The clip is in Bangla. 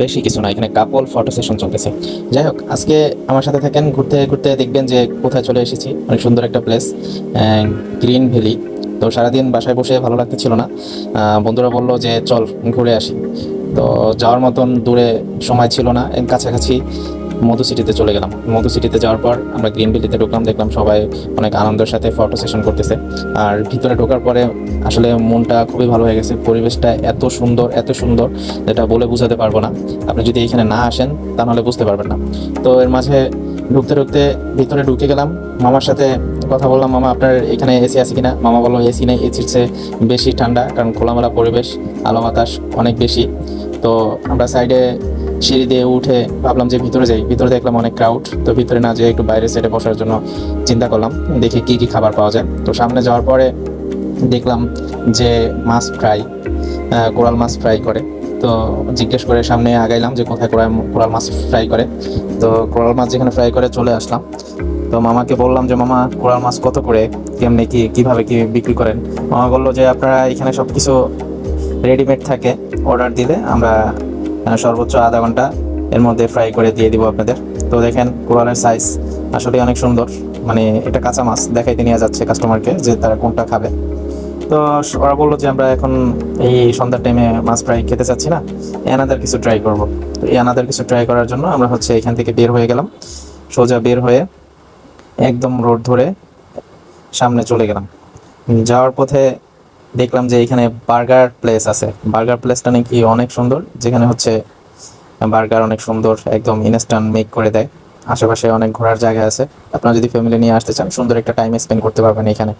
বেশি কিছু না, এখানে কাপল ফটো সেশন চলতেছে। যাই হোক, আজকে আমার সাথে থাকেন, ঘুরতে ঘুরতে দেখবেন যে কোথায় চলে এসেছি। অনেক সুন্দর একটা প্লেস গ্রিন ভ্যালি তো সারাদিন বাসায় বসে ভালো লাগতেছিল না। বন্ধুরা বলল যে, চল ঘুরে আসি। তো যাওয়ার মতন দূরে সময় ছিল না কাছাকাছি। মধু সিটিতে চলে গেলাম। মধু সিটিতে যাওয়ার পর আমরা গ্রিন ভ্যালিতে ঢুকলাম, দেখলাম সবাই অনেক আনন্দের সাথে ফটো সেশন করতেছে। আর ভিতরে ঢোকার পরে আসলে মনটা খুবই ভালো হয়ে গেছে। পরিবেশটা এত সুন্দর এত সুন্দর, যেটা বলে বোঝাতে পারব না। আপনি যদি এখানে না আসেন তাহলে বুঝতে পারবেন না। তো এর মাঝে ঢুকতে ঢুকতে ভিতরে ঢুকে গেলাম। মামার সাথে কথা বললাম, মামা, আপনার এখানে এসি আছে কিনা? মামা বলল এসি নেই এসির চেয়ে বেশি ঠান্ডা, কারণ খোলামেলা পরিবেশ, আলো বাতাস অনেক বেশি। তো আমরা সাইডে সিঁড়ি দিয়ে উঠে ভাবলাম যে ভিতরে যাই। ভিতরে দেখলাম অনেক ক্রাউড তো ভিতরে না যেয়ে একটু বাইরে সাইডে বসার জন্য চিন্তা করলাম, দেখি কি কি খাবার পাওয়া যায়। তো সামনে যাওয়ার পরে দেখলাম যে মাছ ফ্রাই কোরাল মাছ ফ্রাই করে। তো জিজ্ঞেস করে সামনে আগাইলাম যে কোথায় কোরাল কোরাল মাছ ফ্রাই করে। তো কোরাল মাছ যেখানে ফ্রাই করে চলে আসলাম। তো মামাকে বললাম যে, মামা, কোরাল মাছ কত করে? কেমনি কি কীভাবে কি বিক্রি করেন? মামা বলল যে, আপনারা এখানে সব কিছু রেডিমেড থাকে। অর্ডার দিলে আমরা সর্বোচ্চ আধা ঘণ্টা এর মধ্যে ফ্রাই করে দিয়ে দিব আপনাদের। তো দেখেন, কোরালের সাইজ আসলে অনেক সুন্দর। মানে এটা কাঁচা মাছ, দেখাইতে নিয়ে যাচ্ছে কাস্টমারকে যে তারা কোনটা খাবে। তো ওরা বলল যে আমরা এখন এই সন্ধ্যার টাইমে মাছ ফ্রাই খেতে চাচ্ছি না এনাদের কিছু ট্রাই করব। তো এই এনাদের কিছু ট্রাই করার জন্য আমরা হচ্ছে এখান থেকে বের হয়ে গেলাম। সোজা বের হয়ে একদম রোড ধরে সামনে চলে গেলাম। যাওয়ার পথে দেখলাম যে এখানে বার্গার প্লেস আছে। বার্গার প্লেসটা নাকি অনেক সুন্দর, যেখানে হচ্ছে বার্গার অনেক সুন্দর, একদম ইনস্ট্যান্ট মেক করে দেয়। আশেপাশে অনেক ঘোরার জায়গা আছে। আপনারা যদি ফ্যামিলি নিয়ে আসতে চান, সুন্দর একটা টাইম স্পেন্ড করতে পারবেন এখানে।